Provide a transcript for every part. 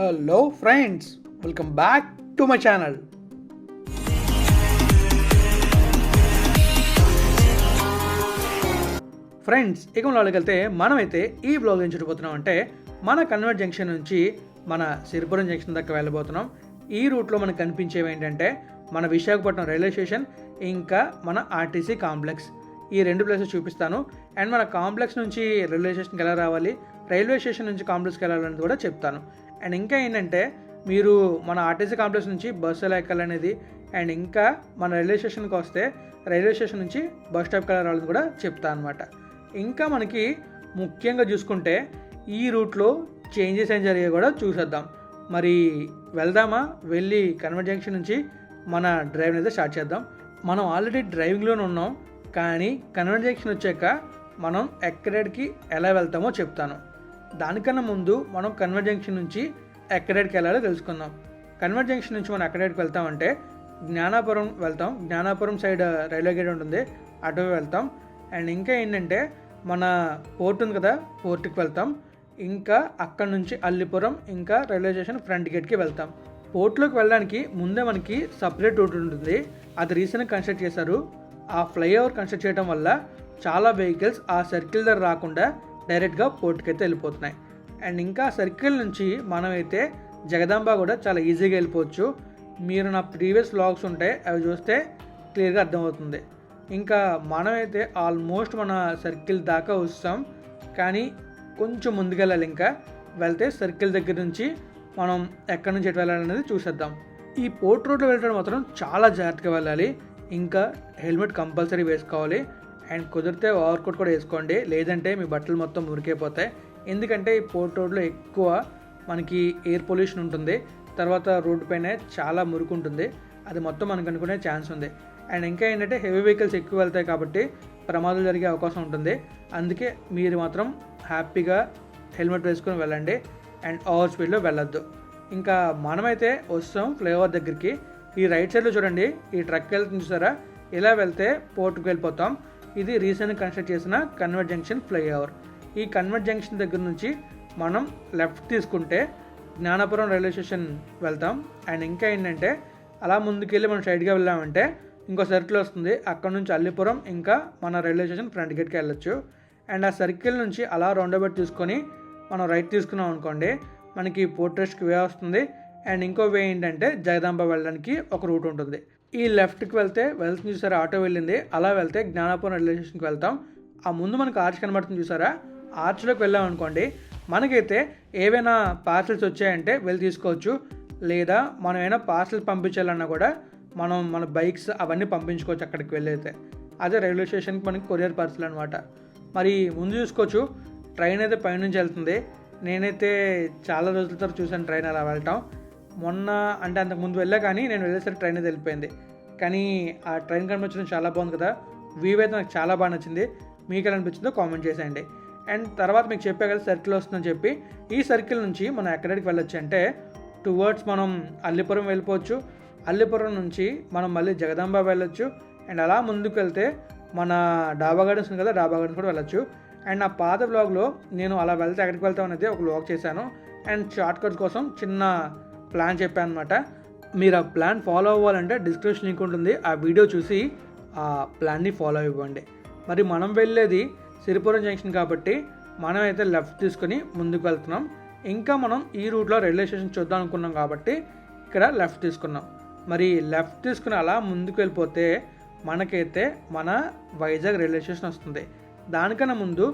Hello friends welcome back to my channel. Friends ఇక వెళ్తే మనమైతే ఈ బ్లాగ్ ఏం చూడబోతున్నాం అంటే మన కన్వర్ట్ జంక్షన్ నుంచి మన సిరిపురం జంక్షన్ దాకా వెళ్ళబోతున్నాం. ఈ రూట్లో మనకు కనిపించేవి ఏంటంటే మన విశాఖపట్నం రైల్వే స్టేషన్ ఇంకా మన ఆర్టీసీ కాంప్లెక్స్. ఈ రెండు ప్లేసెస్ చూపిస్తాను. అండ్ మన కాంప్లెక్స్ నుంచి రైల్వే స్టేషన్కి ఎలా రావాలి రైల్వే స్టేషన్ నుంచి కాంప్లెక్స్కి వెళ్ళాలని కూడా చెప్తాను. అండ్ ఇంకా ఏంటంటే మీరు మన ఆర్టీసీ కాంప్లెక్స్ నుంచి బస్సు ఎలా ఎక్కాలనేది అండ్ ఇంకా మన రైల్వే స్టేషన్కి వస్తే రైల్వే స్టేషన్ నుంచి బస్ స్టాప్కి ఎలా రావాలని కూడా చెప్తా అనమాట ఇంకా మనకి ముఖ్యంగా చూసుకుంటే ఈ రూట్లో చేంజెస్ ఏం జరిగాయో కూడా చూసేద్దాం. మరి వెళ్దామా? వెళ్ళి కన్వర్ జంక్షన్ నుంచి మన డ్రైవ్ అయితే స్టార్ట్ చేద్దాం. మనం ఆల్రెడీ డ్రైవింగ్లోనే ఉన్నాం కానీ కన్వర్ జంక్షన్ వచ్చాక మనం ఎక్కడికి ఎలా వెళ్తామో చెప్తాను. దానికన్నా ముందు మనం కన్వర్ జంక్షన్ నుంచి ఎక్కడికి వెళ్ళాలో తెలుసుకుందాం. కన్వర్ జంక్షన్ నుంచి మనం ఎక్కడికి వెళ్తామంటే జ్ఞానాపురం వెళ్తాం. జ్ఞానాపురం సైడ్ రైల్వే గేట్ ఉంటుంది. అటు వెళ్తాం. అండ్ ఇంకా ఏంటంటే మన పోర్ట్ ఉంది కదా పోర్ట్కి వెళ్తాం. ఇంకా అక్కడ నుంచి అల్లిపురం ఇంకా రైల్వే స్టేషన్ ఫ్రంట్ గేట్కి వెళ్తాం. పోర్ట్లోకి వెళ్ళడానికి ముందే మనకి సపరేట్ రూట్ ఉంటుంది. అది రీసెంట్గా కన్స్ట్రక్ట్ చేశారు. ఆ ఫ్లైఓవర్ కన్స్ట్రక్ట్ చేయడం వల్ల చాలా వెహికల్స్ ఆ సర్కిల్ దగ్గర రాకుండా డైరెక్ట్గా పోర్ట్కి అయితే వెళ్ళిపోతున్నాయి. అండ్ ఇంకా సర్కిల్ నుంచి మనమైతే జగదాంబ కూడా చాలా ఈజీగా వెళ్ళిపోవచ్చు. మీరు నా ప్రీవియస్ వ్లాగ్స్ ఉంటే అవి చూస్తే క్లియర్గా అర్థమవుతుంది. ఇంకా మనమైతే ఆల్మోస్ట్ మన సర్కిల్ దాకా వస్తాం. కానీ కొంచెం ముందుకెళ్ళాలి ఇంకా. వెళ్తే సర్కిల్ దగ్గర నుంచి మనం ఎక్కడి నుంచి ఎటు వెళ్ళాలనేది చూసేద్దాం. ఈ పోర్ట్ రోడ్లో వెళ్ళడం మాత్రం చాలా జాగ్రత్తగా వెళ్ళాలి. ఇంకా హెల్మెట్ కంపల్సరీ వేసుకోవాలి. అండ్ కుదిరితే ఓవర్ కోట్ కూడా వేసుకోండి. లేదంటే మీ బట్టలు మొత్తం మురికైపోతాయి ఎందుకంటే ఈ పోర్ట్ రోడ్లో ఎక్కువ మనకి ఎయిర్ పొల్యూషన్ ఉంటుంది. తర్వాత రోడ్డు పైన చాలా మురికి ఉంటుంది. అది మొత్తం మనకు అనుకునే ఛాన్స్ ఉంది. అండ్ ఇంకా ఏంటంటే హెవీ వెహికల్స్ ఎక్కువ వెళ్తాయి కాబట్టి ప్రమాదాలు జరిగే అవకాశం ఉంటుంది. అందుకే మీరు మాత్రం హ్యాపీగా హెల్మెట్ వేసుకొని వెళ్ళండి. అండ్ ఓవర్ స్పీడ్లో వెళ్ళొద్దు. ఇంకా మనమైతే వస్తాం ఫ్లైఓవర్ దగ్గరికి. ఈ రైట్ సైడ్లో చూడండి. ఈ ట్రక్ వెళ్తుంది చూసారా? ఇలా వెళ్తే పోర్టుకు వెళ్ళిపోతాం. ఇది రీసెంట్గా కన్స్ట్రక్ట్ చేసిన కన్వర్ట్ జంక్షన్ ఫ్లైఓవర్. ఈ కన్వర్ట్ జంక్షన్ దగ్గర నుంచి మనం లెఫ్ట్ తీసుకుంటే జ్ఞానపురం రైల్వే స్టేషన్ వెళ్తాం. అండ్ ఇంకా ఏంటంటే అలా ముందుకెళ్ళి మనం సైడ్గా వెళ్ళామంటే ఇంకో సర్కిల్ వస్తుంది. అక్కడ నుంచి అల్లిపురం ఇంకా మన రైల్వే స్టేషన్ ఫ్రంట్ గేట్కి వెళ్ళొచ్చు. అండ్ ఆ సర్కిల్ నుంచి అలా రౌండబౌట్ తీసుకొని మనం రైట్ తీసుకున్నాం అనుకోండి మనకి పోర్ట్రెస్ట్కి వే వస్తుంది. అండ్ ఇంకో వే ఏంటంటే జగదాంబ వెళ్ళడానికి ఒక రూట్ ఉంటుంది. ఈ లెఫ్ట్కి వెళ్తే వెళ్తుంది చూసారా ఆటో వెళ్ళింది. అలా వెళ్తే జ్ఞానాపురం రైల్వే స్టేషన్కి వెళ్తాం. ఆ ముందు మనకు ఆర్చ్ కనబడుతుంది చూసారా? ఆర్చ్లోకి వెళ్ళాం అనుకోండి మనకైతే ఏవైనా పార్సల్స్ వచ్చాయంటే వెళ్ళి తీసుకోవచ్చు. లేదా మనం ఏమైనా పార్సల్ పంపించాలన్నా కూడా మనం మన బైక్స్ అవన్నీ పంపించుకోవచ్చు అక్కడికి వెళ్ళైతే. అదే రైల్వే స్టేషన్కి మనకి కొరియర్ పార్సల్ అనమాట మరి ముందు చూసుకోవచ్చు ట్రైన్ అయితే పైనుంచి వెళ్తుంది. నేనైతే చాలా రోజుల తర్వాత చూసాను ట్రైన్ అలా వెళ్ళటం. మొన్న అంటే అంతకు ముందు వెళ్ళా కానీ నేను వెళ్ళేసరికి ట్రైన్ వెళ్ళిపోయింది. కానీ ఆ ట్రైన్ కనిపించడం చాలా బాగుంది కదా. వ్యూ అయితే నాకు చాలా బాగా నచ్చింది. మీకు ఎలా అనిపించిందో కామెంట్ చేసేయండి. అండ్ తర్వాత మీకు చెప్పే కదా సర్కిల్ వస్తుందని చెప్పి ఈ సర్కిల్ నుంచి మనం ఎక్కడికి వెళ్ళొచ్చు అంటే టువర్డ్స్ మనం అల్లిపురం వెళ్ళిపోవచ్చు. అల్లిపురం నుంచి మనం మళ్ళీ జగదాంబ వెళ్ళొచ్చు. అండ్ అలా ముందుకు వెళ్తే మన డాబా గార్డెన్స్ ఉంది కదా డాబా గార్డెన్స్ కూడా వెళ్ళొచ్చు. అండ్ నా పాత బ్లాగ్లో నేను అలా వెళ్తే ఎక్కడికి వెళ్తాం అనేది ఒక బ్లాగ్ చేశాను. అండ్ షార్ట్కట్ కోసం చిన్న ప్లాన్ చెప్పాను అనమాట మీరు ఆ ప్లాన్ ఫాలో అవ్వాలంటే డిస్క్రిప్షన్ లింక్ ఉంటుంది. ఆ వీడియో చూసి ఆ ప్లాన్ని ఫాలో ఇవ్వండి మరి మనం వెళ్ళేది సిరిపురం జంక్షన్ కాబట్టి మనం అయితే లెఫ్ట్ తీసుకొని ముందుకు వెళ్తున్నాం. ఇంకా మనం ఈ రూట్లో రైల్వే స్టేషన్ చూద్దాం అనుకున్నాం కాబట్టి ఇక్కడ లెఫ్ట్ తీసుకున్నాం. మరి లెఫ్ట్ తీసుకుని అలా ముందుకు వెళ్ళిపోతే మనకైతే మన వైజాగ్ రైల్వే స్టేషన్ వస్తుంది. దానికన్నా ముందు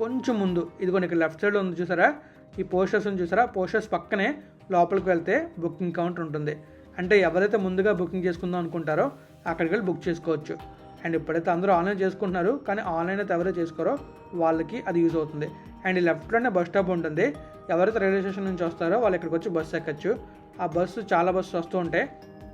కొంచెం ముందు ఇదిగో నీకు లెఫ్ట్ సైడ్లో ఉంది చూసారా? ఈ పోస్టర్స్ ఉంది చూసారా? పోస్టర్స్ పక్కనే లోపలికి వెళ్తే బుకింగ్ కౌంటర్ ఉంటుంది. అంటే ఎవరైతే ముందుగా బుకింగ్ చేసుకుందాం అనుకుంటారో అక్కడికి వెళ్ళి బుక్ చేసుకోవచ్చు. అండ్ ఇప్పుడైతే అందరూ ఆన్లైన్ చేసుకుంటున్నారు కానీ ఆన్లైన్ అయితే ఎవరైతే చేసుకోరో వాళ్ళకి అది యూజ్ అవుతుంది. అండ్ లెఫ్ట్లోనే బస్ స్టాప్ ఉంటుంది. ఎవరైతే రైల్వే స్టేషన్ నుంచి వస్తారో వాళ్ళు ఇక్కడికి వచ్చి బస్సు ఎక్కచ్చు. ఆ బస్సు చాలా బస్సు వస్తూ ఉంటే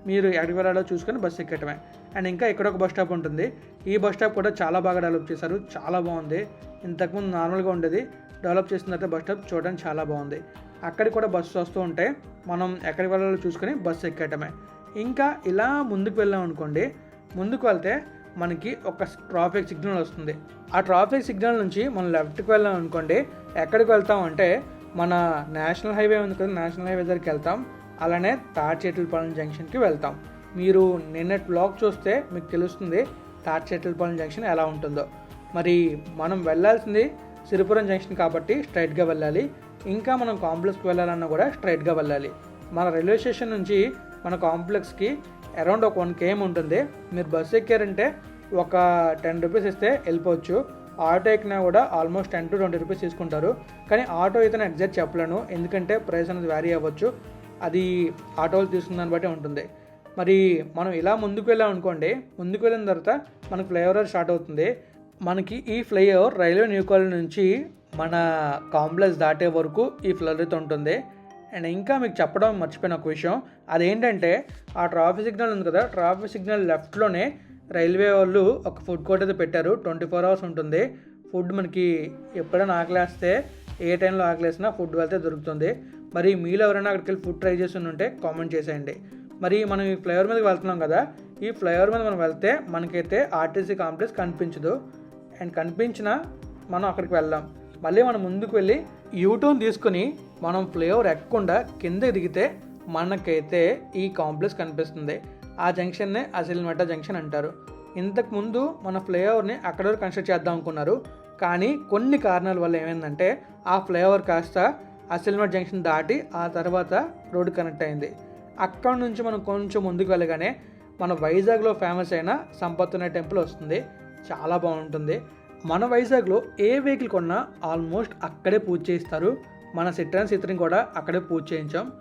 మీరు ఎక్కడికి వెళ్ళాలో చూసుకొని బస్సు ఎక్కటమే. అండ్ ఇంకా ఇక్కడ ఒక బస్ స్టాప్ ఉంటుంది. ఈ బస్ స్టాప్ కూడా చాలా బాగా డెవలప్ చేశారు. చాలా బాగుంది. ఇంతకుముందు నార్మల్గా ఉండేది డెవలప్ చేసిన బస్టాప్ బస్ స్టాప్ చూడడానికి చాలా బాగుంది. అక్కడికి కూడా బస్సు వస్తూ ఉంటే మనం ఎక్కడికి వెళ్ళాలో చూసుకొని బస్సు ఎక్కటమే ఇంకా ఇలా ముందుకు వెళ్ళాం అనుకోండి ముందుకు వెళ్తే మనకి ఒక ట్రాఫిక్ సిగ్నల్ వస్తుంది. ఆ ట్రాఫిక్ సిగ్నల్ నుంచి మనం లెఫ్ట్కి వెళ్ళాం అనుకోండి ఎక్కడికి వెళ్తాం అంటే మన నేషనల్ హైవే ఉంది కదా నేషనల్ హైవే దగ్గరికి వెళ్తాం. అలానే తాడిచెట్లపాలెం జంక్షన్కి వెళ్తాం. మీరు నిన్నటి బ్లాగ్ చూస్తే మీకు తెలుస్తుంది తాడిచెట్లపాలెం జంక్షన్ ఎలా ఉంటుందో. మరి మనం వెళ్ళాల్సింది సిరిపురం జంక్షన్ కాబట్టి స్ట్రైట్గా వెళ్ళాలి. ఇంకా మనం కాంప్లెక్స్కి వెళ్ళాలన్నా కూడా స్ట్రైట్గా వెళ్ళాలి. మన రైల్వే స్టేషన్ నుంచి మన కాంప్లెక్స్కి అరౌండ్ ఒక వన్ కేఎం ఉంటుంది. మీరు బస్సు ఎక్కారంటే ఒక టెన్ రూపీస్ ఇస్తే వెళ్ళిపోవచ్చు. ఆటో ఎక్కినా కూడా almost ten to twenty rupees తీసుకుంటారు. కానీ ఆటో అయితే నేను ఎగ్జాక్ట్ చెప్పలేను. ఎందుకంటే ప్రైస్ అనేది వ్యారీ అవ్వచ్చు. అది ఆటోలు తీసుకున్న దాన్ని బట్టి ఉంటుంది. మరి మనం ఇలా ముందుకు వెళ్ళాం అనుకోండి ముందుకు వెళ్ళిన తర్వాత మనకు ఫ్లైఓవర్ స్టార్ట్ అవుతుంది. మనకి ఈ ఫ్లైఓవర్ రైల్వే న్యూ కాలనీ నుంచి మన కాంప్లెక్స్ దాటే వరకు ఈ ఫ్లైఓవర్ ఉంటుంది. అండ్ ఇంకా మీకు చెప్పడం మర్చిపోయిన ఒక విషయం. అదేంటంటే ఆ ట్రాఫిక్ సిగ్నల్ ఉంది కదా ట్రాఫిక్ సిగ్నల్ లెఫ్ట్లోనే రైల్వే వాళ్ళు ఒక ఫుడ్ కోర్ట్ అయితే పెట్టారు. ట్వంటీ ఫోర్ అవర్స్ ఉంటుంది. ఫుడ్ మనకి ఎప్పుడైనా ఆకలేస్తే ఏ టైంలో ఆకలేసినా ఫుడ్ వెళ్తే దొరుకుతుంది. మరి మీలో ఎవరైనా అక్కడికి వెళ్ళి ఫుడ్ ట్రై చేసి ఉంటే కామెంట్ చేసేయండి. మరి మనం ఈ ఫ్లైఓవర్ మీదకి వెళ్తున్నాం కదా ఈ ఫ్లైఓవర్ మీద మనం వెళ్తే మనకైతే ఆర్టీసీ కాంప్లెక్స్ కనిపించదు. అండ్ కనిపించినా మనం అక్కడికి వెళ్దాం. మళ్ళీ మనం ముందుకు వెళ్ళి యూటర్న్ తీసుకుని మనం ఫ్లైఓవర్ ఎక్కకుండా కింద దిగితే మనకైతే ఈ కాంప్లెక్స్ కనిపిస్తుంది. ఆ జంక్షన్నే అసిల్మెట జంక్షన్ అంటారు. ఇంతకుముందు మన ఫ్లైఓవర్ని అక్కడ వరకు కన్స్ట్రక్ట్ చేద్దాం అనుకున్నారు. కానీ కొన్ని కారణాల వల్ల ఏమైందంటే ఆ ఫ్లైఓవర్ కాస్త అసిల్మెట్ జంక్షన్ దాటి ఆ తర్వాత రోడ్డు కనెక్ట్ అయింది. అక్కడ నుంచి మనం కొంచెం ముందుకు వెళ్ళగానే మన వైజాగ్లో ఫేమస్ అయిన సంపత్తున్న టెంపుల్ వస్తుంది. చాలా బాగుంటుంది. మన వైజాగ్లో ఏ వెహికల్ కొన్నా ఆల్మోస్ట్ అక్కడే పూజ చేయిస్తారు. మన సిట్రన్ సిత్రిని కూడా అక్కడే పూజ చేయించాం.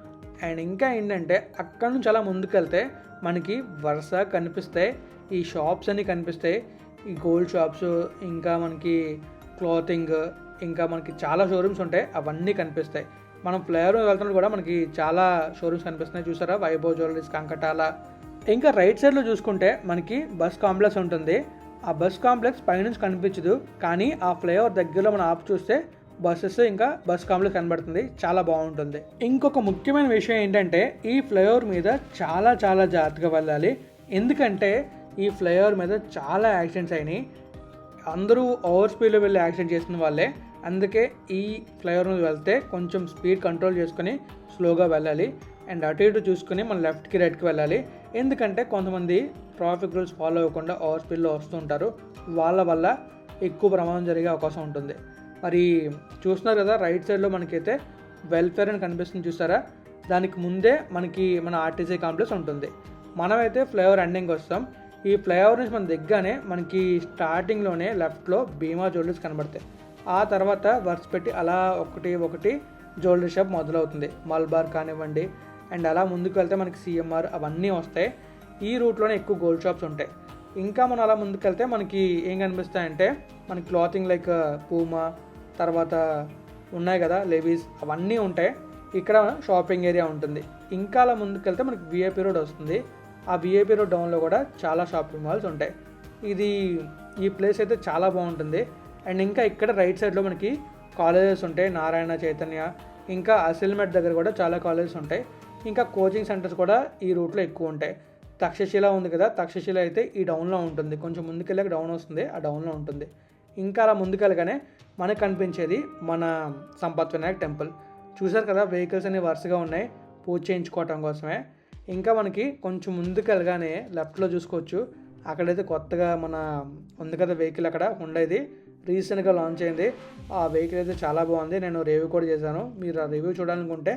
అండ్ ఇంకా ఏంటంటే అక్కడ నుంచి అలా ముందుకెళ్తే మనకి వరుస కనిపిస్తాయి. ఈ షాప్స్ అన్నీ కనిపిస్తాయి. ఈ గోల్డ్ షాప్స్ ఇంకా మనకి క్లాతింగ్ ఇంకా మనకి చాలా షోరూమ్స్ ఉంటాయి. అవన్నీ కనిపిస్తాయి. మనం ఫ్లేవర్ వెళ్తున్నప్పుడు కూడా మనకి చాలా షోరూమ్స్ కనిపిస్తున్నాయి. చూసారా? వైభవ్ జ్యువెలరీస్ కంకటాల. ఇంకా రైట్ సైడ్లో చూసుకుంటే మనకి బస్ కాంప్లెక్స్ ఉంటుంది. ఆ బస్ కాంప్లెక్స్ పైనుంచి కనిపించదు కానీ ఆ ఫ్లైఓవర్ దగ్గరలో మనం ఆపు చూస్తే బస్సెస్ ఇంకా బస్ కాంప్లెక్స్ కనబడుతుంది. చాలా బాగుంటుంది. ఇంకొక ముఖ్యమైన విషయం ఏంటంటే ఈ ఫ్లైఓవర్ మీద చాలా చాలా జాగ్రత్తగా వెళ్ళాలి. ఎందుకంటే ఈ ఫ్లైఓవర్ మీద చాలా యాక్సిడెంట్స్ అయినాయి. అందరూ ఓవర్ స్పీడ్లో వెళ్ళి యాక్సిడెంట్ చేసిన వాళ్ళే. అందుకే ఈ ఫ్లైఓవర్ మీద వెళ్తే కొంచెం స్పీడ్ కంట్రోల్ చేసుకొని స్లోగా వెళ్ళాలి. అండ్ అటు ఇటు చూసుకొని మనం లెఫ్ట్కి రైట్కి వెళ్ళాలి. ఎందుకంటే కొంతమంది ట్రాఫిక్ రూల్స్ ఫాలో అవ్వకుండా ఓవర్ స్పీడ్లో వస్తుంటారు వాళ్ళ వల్ల ఎక్కువ ప్రమాదం జరిగే అవకాశం ఉంటుంది. మరి చూస్తున్నారు కదా రైట్ సైడ్లో మనకైతే వెల్ఫేర్ అని కనిపిస్తుంది చూసారా? దానికి ముందే మనకి మన ఆర్టీసీ కాంప్లెక్స్ ఉంటుంది. మనమైతే ఫ్లైఓవర్ ఎండింగ్ వస్తాం. ఈ ఫ్లైఓవర్ నుంచి మన దగ్గరనే మనకి స్టార్టింగ్లోనే లెఫ్ట్లో భీమా జ్యువెలరీస్ కనబడతాయి. ఆ తర్వాత వర్క్స్ పెట్టి అలా ఒకటి ఒకటి జ్యువెలరీ షాప్ మొదలవుతుంది. మల్బార్ కానివ్వండి అండ్ అలా ముందుకు వెళ్తే మనకి సిఎంఆర్ అవన్నీ వస్తాయి. ఈ రూట్లోనే ఎక్కువ గోల్డ్ షాప్స్ ఉంటాయి. ఇంకా మనం అలా ముందుకు వెళ్తే మనకి ఏం కనిపిస్తాయంటే మనకి క్లాతింగ్ లైక్ పూమా తర్వాత ఉన్నాయి కదా లెవీస్ అవన్నీ ఉంటాయి. ఇక్కడ షాపింగ్ ఏరియా ఉంటుంది. ఇంకా అలా ముందుకు వెళ్తే మనకి విఐపి రోడ్ వస్తుంది. ఆ విఐపి రోడ్ డౌన్లో కూడా చాలా షాపింగ్ మాల్స్ ఉంటాయి. ఇది ఈ ప్లేస్ అయితే చాలా బాగుంటుంది. అండ్ ఇంకా ఇక్కడ రైట్ సైడ్లో మనకి కాలేజెస్ ఉంటాయి. నారాయణ చైతన్య ఇంకా అసిల్మెట్ దగ్గర కూడా చాలా కాలేజెస్ ఉంటాయి. ఇంకా కోచింగ్ సెంటర్స్ కూడా ఈ రూట్లో ఎక్కువ ఉంటాయి. తక్షశిల ఉంది కదా తక్షశిల అయితే ఈ డౌన్లో ఉంటుంది. కొంచెం ముందుకెళ్ళాక డౌన్ వస్తుంది ఆ డౌన్లో ఉంటుంది. ఇంకా అలా ముందుకెళ్ళగానే మనకు కనిపించేది మన సంపత్ వినాయక్ టెంపుల్. చూసారు కదా వెహికల్స్ అనేవి వరుసగా ఉన్నాయి పూజ చేయించుకోవటం కోసమే. ఇంకా మనకి కొంచెం ముందుకెళ్ళగానే లెఫ్ట్లో చూసుకోవచ్చు. అక్కడైతే కొత్తగా మన ఉంది కదా వెహికల్ అక్కడ ఉండేది రీసెంట్గా లాంచ్ అయింది. ఆ వెహికల్ అయితే చాలా బాగుంది. నేను రివ్యూ కూడా చేశాను. మీరు ఆ రివ్యూ చూడాలనుకుంటే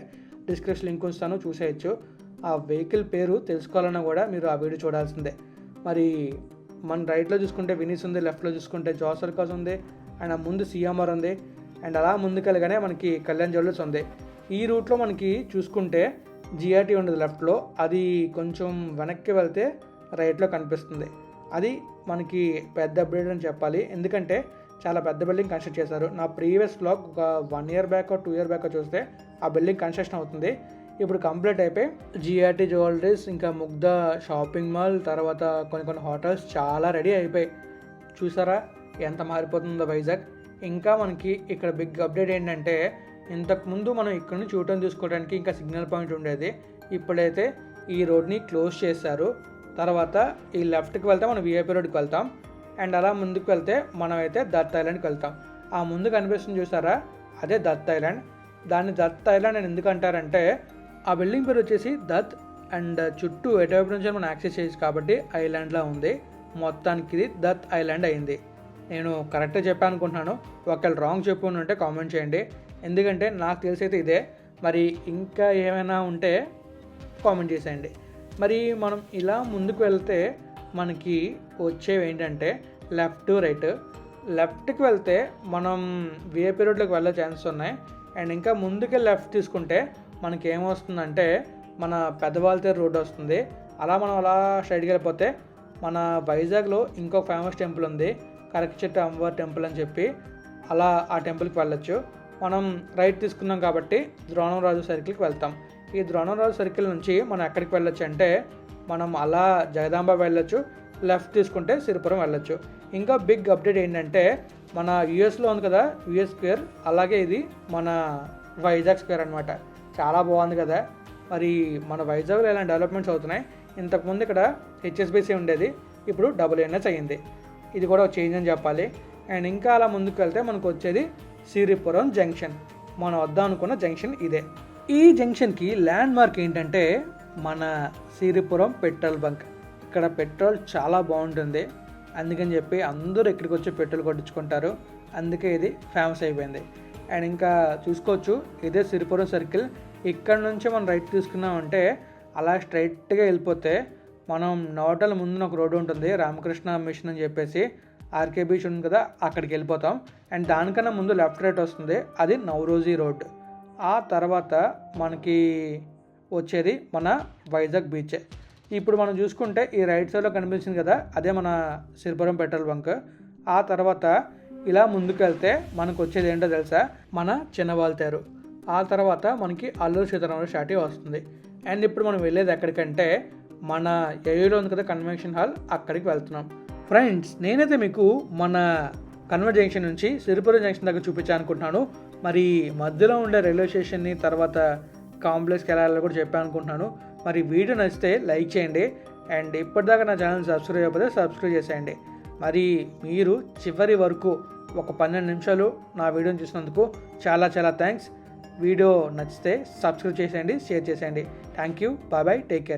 డిస్క్రిప్షన్ లింక్ ఉంచుతాను చూసేయచ్చు. ఆ వెహికల్ పేరు తెలుసుకోవాలన్నా కూడా మీరు ఆ వీడియో చూడాల్సిందే. మరి మన రైట్లో చూసుకుంటే వినీస్ ఉంది లెఫ్ట్లో చూసుకుంటే జోసర్కాస్ ఉంది అండ్ ఆ ముందు సిఎంఆర్ ఉంది అండ్ అలా ముందుకెళ్ళగానే మనకి కళ్యాణ్ జ్యువెలర్స్ ఉంది. ఈ రూట్లో మనకి చూసుకుంటే జిఆర్టీ ఉండదు లెఫ్ట్లో అది కొంచెం వెనక్కి వెళ్తే రైట్లో కనిపిస్తుంది. అది మనకి పెద్ద అప్డేట్ అని చెప్పాలి. ఎందుకంటే చాలా పెద్ద బిల్డింగ్ కన్స్ట్రక్ట్ చేశారు. నా ప్రీవియస్ బ్లాగ్ ఒక one year back two year back చూస్తే ఆ బిల్డింగ్ కన్స్ట్రక్షన్ అవుతుంది. ఇప్పుడు కంప్లీట్ అయిపోయి జిఆర్టీ జ్యువెలరీస్ ఇంకా ముగ్ధ షాపింగ్ మాల్ తర్వాత కొన్ని కొన్ని హోటల్స్ చాలా రెడీ అయిపోయాయి చూసారా ఎంత మారిపోతుందో వైజాగ్. ఇంకా మనకి ఇక్కడ బిగ్ అప్డేట్ ఏంటంటే ఇంతకుముందు మనం ఇక్కడ నుంచి చూడటం చూసుకోవడానికి ఇంకా సిగ్నల్ పాయింట్ ఉండేది. ఇప్పుడైతే ఈ రోడ్ని క్లోజ్ చేశారు. తర్వాత ఈ లెఫ్ట్కి వెళ్తే మనం విఐపి రోడ్కి వెళ్తాం. అండ్ అలా ముందుకు వెళ్తే మనం అయితే దత్ ఐలాండ్కి వెళ్తాం. ఆ ముందు కనిపిస్తుంది చూసారా? అదే దత్ ఐలాండ్. దాన్ని దత్ ఐలాండ్ అని ఎందుకు అంటారంటే ఆ బిల్డింగ్ పేరు వచ్చేసి దత్ అండ్ చుట్టూ ఎటువైపు నుంచి మనం యాక్సెస్ చేయొచ్చు కాబట్టి ఐలాండ్లా ఉంది. మొత్తానికి ఇది దత్ ఐలాండ్ అయింది. నేను కరెక్ట్గా చెప్పాను అనుకుంటున్నాను ఒకవేళ రాంగ్ చెప్పు ఉంటే కామెంట్ చేయండి. ఎందుకంటే నాకు తెలిసైతే ఇదే. మరి ఇంకా ఏమైనా ఉంటే కామెంట్ చేసేయండి. మరి మనం ఇలా ముందుకు వెళ్తే మనకి వచ్చేవి ఏంటంటే లెఫ్ట్ రైట్ లెఫ్ట్కి వెళ్తే మనం విఏపీ రోడ్లోకి వెళ్ళే ఛాన్సెస్ ఉన్నాయి. అండ్ ఇంకా ముందుకే లెఫ్ట్ తీసుకుంటే మనకి ఏమొస్తుందంటే మన పెద్దవాళ్ళతేరు రోడ్ వస్తుంది. అలా మనం అలా స్ట్రైట్కి వెళ్ళిపోతే మన వైజాగ్లో ఇంకో ఫేమస్ టెంపుల్ ఉంది. కరకచెట్టు అమ్మవారి టెంపుల్ అని చెప్పి అలా ఆ టెంపుల్కి వెళ్ళొచ్చు. మనం రైట్ తీసుకున్నాం కాబట్టి ద్రోణంరాజు సర్కిల్కి వెళ్తాం. ఈ ద్రోణంరాజు సర్కిల్ నుంచి మనం ఎక్కడికి వెళ్ళొచ్చు అంటే మనం అలా జగదాంబ వెళ్ళొచ్చు లెఫ్ట్ తీసుకుంటే సిరిపురం వెళ్ళొచ్చు. ఇంకా బిగ్ అప్డేట్ ఏంటంటే మన యూఎస్లో ఉంది కదా యూఎస్ స్క్వేర్ అలాగే ఇది మన వైజాగ్ స్క్వేర్ అనమాట చాలా బాగుంది కదా. మరి మన వైజాగ్లో ఇలాంటి డెవలప్మెంట్స్ అవుతున్నాయి? ఇంతకుముందు ఇక్కడ హెచ్ఎస్బిసి ఉండేది ఇప్పుడు డబుల్ ఎన్ఎస్ అయ్యింది. ఇది కూడా ఒక చేంజ్ అని చెప్పాలి. అండ్ ఇంకా అలా ముందుకు వెళ్తే మనకు వచ్చేది సిరిపురం జంక్షన్ మనం వద్దాం అనుకున్న జంక్షన్ ఇదే. ఈ జంక్షన్కి ల్యాండ్ మార్క్ ఏంటంటే మన సిరిపురం పెట్రోల్ బంక్. ఇక్కడ పెట్రోల్ చాలా బాగుంటుంది. అందుకని చెప్పి అందరూ ఇక్కడికి వచ్చి పెట్రోల్ కొట్టించుకుంటారు. అందుకే ఇది ఫేమస్ అయిపోయింది. అండ్ ఇంకా చూసుకోవచ్చు ఇదే సిరిపురం సర్కిల్. ఇక్కడ నుంచి మనం రైట్ తీసుకున్నామంటే అలా స్ట్రైట్గా వెళ్ళిపోతే మనం నోటల ముందున ఒక రోడ్డు ఉంటుంది. రామకృష్ణ మిషన్ అని చెప్పేసి ఆర్కే బీచ్ ఉంది కదా అక్కడికి వెళ్ళిపోతాం. అండ్ దానికన్నా ముందు లెఫ్ట్ రైట్ వస్తుంది. అది నవరోజీ రోడ్. ఆ తర్వాత మనకి వచ్చేది మన వైజాగ్ బీచ్. ఇప్పుడు మనం చూసుకుంటే ఈ రైట్ సైడ్లో కనిపించింది కదా అదే మన సిరిపురం పెట్రోల్ బంక్. ఆ తర్వాత ఇలా ముందుకు వెళ్తే మనకు వచ్చేది ఏంటో తెలుసా? మన చిన్నవాళ్ళతారు ఆ తర్వాత మనకి అల్లూరు సీతారామరాజు షాటి వస్తుంది. అండ్ ఇప్పుడు మనం వెళ్ళేది ఎక్కడికంటే మన ఏయూలో ఉంది కదా కన్వెన్షన్ హాల్ అక్కడికి వెళ్తున్నాం. ఫ్రెండ్స్ నేనైతే మీకు మన కన్వర్ జంక్షన్ నుంచి సిరిపురం జంక్షన్ దగ్గర చూపించాలనుకుంటున్నాను. మరి మధ్యలో ఉండే రైల్వే స్టేషన్ని తర్వాత కాంప్లెక్స్కి వెళ్ళాలని కూడా చెప్పాను అనుకుంటున్నాను. మరి వీడియో నచ్చితే లైక్ చేయండి. అండ్ ఇప్పటిదాకా నా ఛానల్ సబ్స్క్రైబ్ అయిపోతే సబ్స్క్రైబ్ చేసేయండి. మరి మీరు చివరి వరకు ఒక పన్నెండు నిమిషాలు నా వీడియోని చూసినందుకు చాలా చాలా థ్యాంక్స్. వీడియో నచ్చితే సబ్స్క్రైబ్ చేసేయండి షేర్ చేసేయండి. Thank you. Bye bye. Take care.